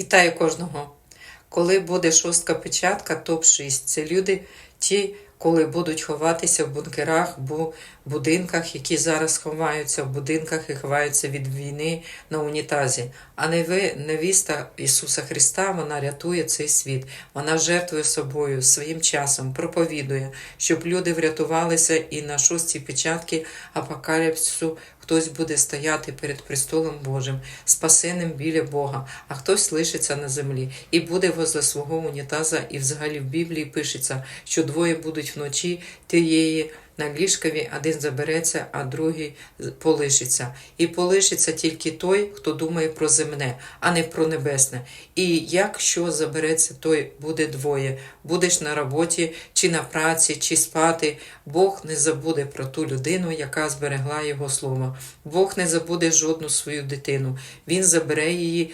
Вітаю кожного. Коли буде шостка печатка, топ-6. Це люди, ті, коли будуть ховатися в бункерах, бу будинках, які зараз ховаються в будинках і ховаються від війни на унітазі. А не ви, невіста Ісуса Христа, вона рятує цей світ. Вона жертвує собою, своїм часом, проповідує, щоб люди врятувалися і на шостій печатці апокаліпсису хтось буде стояти перед престолом Божим, спасеним біля Бога, а хтось лишиться на землі і буде возле свого унітаза. І взагалі в Біблії пишеться, що двоє будуть вночі тієї на ліжкові, один забереться, а другий полишиться. І полишиться тільки той, хто думає про земне, а не про небесне. І якщо забереться, той буде двоє. Будеш на роботі, чи на праці, чи спати. Бог не забуде про ту людину, яка зберегла його слово. Бог не забуде жодну свою дитину. Він забере її.